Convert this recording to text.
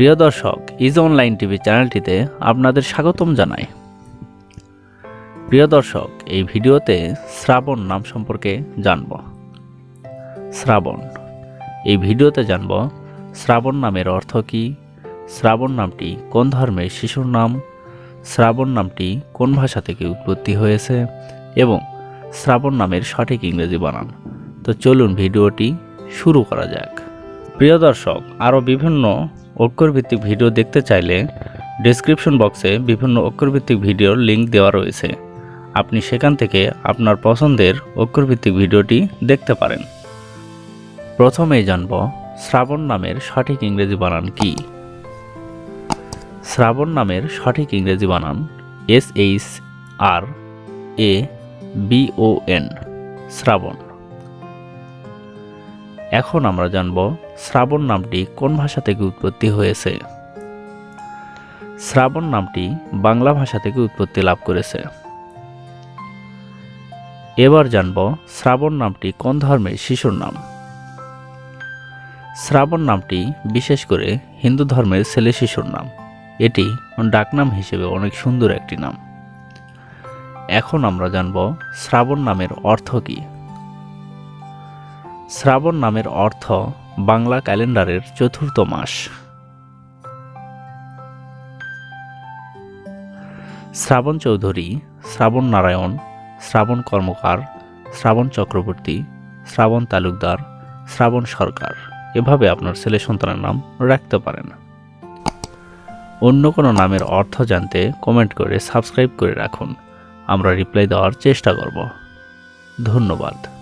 প্রিয় দর্শক, is online TV চ্যানেলটিতে আপনাদের স্বাগতম জানাই। প্রিয় দর্শক, এই ভিডিওতে শ্রাবণ নাম সম্পর্কে জানব। শ্রাবণ। এই ভিডিওতে জানব, শ্রাবণ নামের অর্থ কী? শ্রাবণ নামটি কোন ধর্মের শিশুর নাম? শ্রাবণ নামটি কোন ভাষা থেকে উৎপত্তি হয়েছে? এবং শ্রাবণ নামের সঠিক ইংরেজি বানান। তো চলুন ভিডিওটি শুরু করা যাক। প্রিয় দর্শক, আরও বিভিন্ন অক্ষরভিত্তিক ভিডিও দেখতে চাইলে ডেসক্রিপশন বক্সে বিভিন্ন অক্ষরভিত্তিক ভিডিওর লিঙ্ক দেওয়া রয়েছে। আপনি সেখান থেকে আপনার পছন্দের অক্ষরভিত্তিক ভিডিওটি দেখতে পারেন। প্রথমেই জানব, শ্রাবণ নামের সঠিক ইংরেজি বানান কি? শ্রাবণ নামের সঠিক ইংরেজি বানান S H R A B O N Shrabon. এখন আমরা জানব শ্রাবণ নামটি কোন ভাষা থেকে উৎপত্তি হয়েছে। শ্রাবণ নামটি বাংলা ভাষা থেকে উৎপত্তি লাভ করেছে। এবার জানব শ্রাবণ নামটি কোন ধর্মের শিশুর নাম। শ্রাবণ নামটি বিশেষ করে হিন্দু ধর্মের ছেলে শিশুর নাম। এটি ডাকনাম হিসেবে অনেক সুন্দর একটি নাম। এখন আমরা জানব শ্রাবণ নামের অর্থ কী। শ্রাবণ নামের অর্থ বাংলা ক্যালেন্ডারের চতুর্থ মাস। শ্রাবণ চৌধুরী, শ্রাবণ নারায়ণ, শ্রাবণ কর্মকার, শ্রাবণ চক্রবর্তী, শ্রাবণ তালুকদার, শ্রাবণ সরকার। এভাবে আপনার ছেলে সন্তানের নাম রাখতে পারেন। অন্য কোনো নামের অর্থ জানতে কমেন্ট করে সাবস্ক্রাইব করে রাখুন। আমরা রিপ্লাই দেওয়ার চেষ্টা করব। ধন্যবাদ।